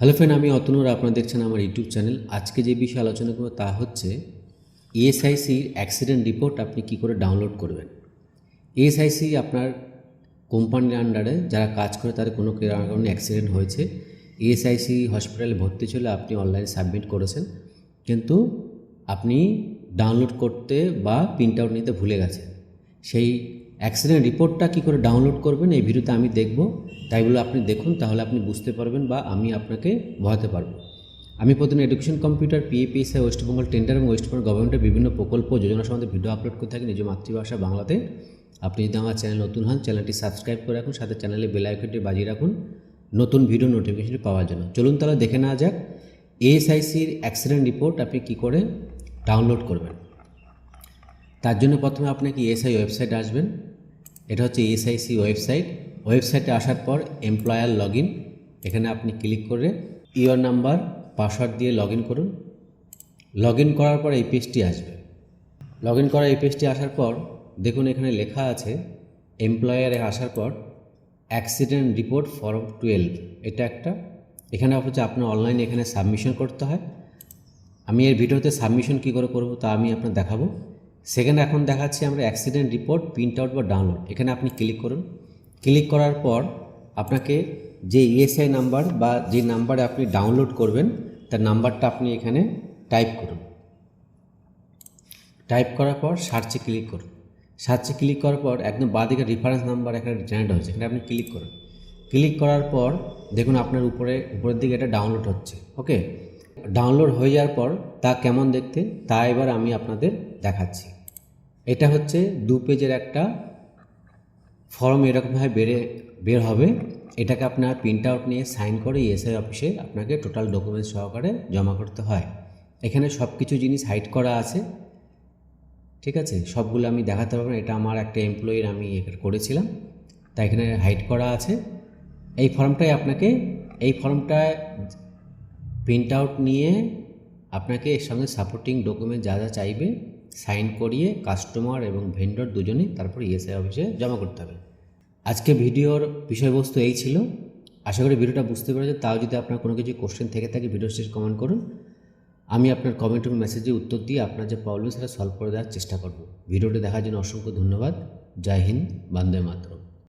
Hello friend আমি অতনুর, আপনারা দেখছেন আমার ইউটিউব চ্যানেল আজকে যে বিষয়ে আলোচনা করব তা হচ্ছে ইএসআইসির অ্যাক্সিডেন্ট রিপোর্ট আপনি কি করে ডাউনলোড করবেন। ইএসআইসি আপনার কোম্পানির আন্ডারে যারা কাজ করে, তাদের কোনো কারণে অ্যাক্সিডেন্ট হয়েছে। ইএসআইসি হসপিটালে ভর্তি ছিল আপনি অনলাইনে সাবমিট করেছেন। কিন্তু আপনি ডাউনলোড করতে বা প্রিন্ট আউট নিতে ভুলে গেছেন। সেই অ্যাক্সিডেন্ট রিপোর্টটা কী করে ডাউনলোড করবেন, এই ভিডিওতে আমি দেখব। তাই বলে আপনি দেখুন, তাহলে আপনি বুঝতে পারবেন বা আমি আপনাকে বোঝাতে পারব। আমি প্রতিদিন এডুকেশন কম্পিউটার পিএপিএসআই ওয়েস্টবেঙ্গল টেন্ডার এবং ওয়েস্টবেঙ্গল গভর্নমেন্টের বিভিন্ন প্রকল্প, যোজনা সম্বন্ধে ভিডিও আপলোড করে থাকি নিজ মাতৃভাষা বাংলাতে। আপনি যদি আমার চ্যানেল নতুন হন চ্যানেলটি সাবস্ক্রাইব করে রাখুন, সাথে চ্যানেলে বেল আইকনটি বাজিয়ে রাখুন, নতুন ভিডিও নোটিফিকেশনটি পাওয়ার জন্য। চলুন তাহলে দেখে নেওয়া যাক এএসআইসির অ্যাক্সিডেন্ট রিপোর্ট আপনি কী করে ডাউনলোড করবেন। তার জন্য প্রথমে আপনাকে ইএসআই ওয়েবসাইট আসবেন। এটা হচ্ছে ইএসআইসি ওয়েবসাইট ওয়েবসাইটে আসার পর এমপ্লয়ার লগ এখানে আপনি ক্লিক করে ইওর নাম্বার পাসওয়ার্ড দিয়ে লগ করুন। লগ করার পর এই পেজটি আসবে। লগ ইন করা এই পেজটি আসার পর দেখুন এখানে লেখা আছে এমপ্লয়ারে আসার পর অ্যাক্সিডেন্ট রিপোর্ট ফর্ম টুয়েলভ এটা একটা। এখানে হচ্ছে আপনার অনলাইনে এখানে সাবমিশন করতে হয়। আমি এর ভিডিওতে সাবমিশন কী করে করব তা আমি আপনার দেখাবো। সেখানে এখন দেখাচ্ছি আমরা অ্যাক্সিডেন্ট রিপোর্ট প্রিন্ট আউট বা ডাউনলোড এখানে আপনি ক্লিক করুন। ক্লিক করার পর আপনাকে যে ইএসআই নাম্বার বা যে নাম্বারে আপনি ডাউনলোড করবেন, তার নাম্বারটা আপনি এখানে টাইপ করুন। টাইপ করার পর সার্চে ক্লিক করুন। সার্চে ক্লিক করার পর একদম বাঁদিকে রেফারেন্স নাম্বার এখানে জেনারেট হয়েছে। এখানে আপনি ক্লিক করুন। ক্লিক করার পর দেখুন আপনার উপরে, উপরের দিকে এটা ডাউনলোড হচ্ছে। ওকে ডাউনলোড হয়ে যাওয়ার পর তা কেমন দেখতে? তা এবার আমি আপনাদের দেখাচ্ছি। এটা হচ্ছে দু পেজের একটা ফর্ম এরকমভাবে বেড়ে, বের হবে। এটাকে আপনার প্রিন্ট আউট নিয়ে সাইন করে ইএসআই অফিসে আপনাকে টোটাল ডকুমেন্টস সহকারে জমা করতে হয়। এখানে সব কিছু জিনিস হাইড করা আছে। ঠিক আছে? সবগুলো আমি দেখাতে পারব না। এটা আমার একটা এমপ্লয়ির আমি করেছিলাম। তাই এখানে হাইড করা আছে। এই ফর্মটাই আপনাকে, এই ফর্মটায় প্রিন্ট আউট নিয়ে আপনাকে এর সঙ্গে সাপোর্টিং ডকুমেন্ট যা যা চাইবে সাইন করিয়ে কাস্টমার এবং ভেন্ডর দুজনেই তারপর ইএসআই অফিসে জমা করতে হবে। আজকে ভিডিওর বিষয়বস্তু এই ছিল। আশা করি ভিডিওটা বুঝতে পেরেছে। তাও যদি আপনার কোনো কিছু কোশ্চেন থেকে থাকে ভিডিও শেষ কমেন্ট করুন। আমি আপনার কমেন্ট এবং মেসেজে উত্তর দিয়ে আপনার যে প্রবলেম সেটা সলভ করে দেওয়ার চেষ্টা করব। ভিডিওটি দেখার জন্য অসংখ্য ধন্যবাদ। জয় হিন্দ, বন্দে মাতরম।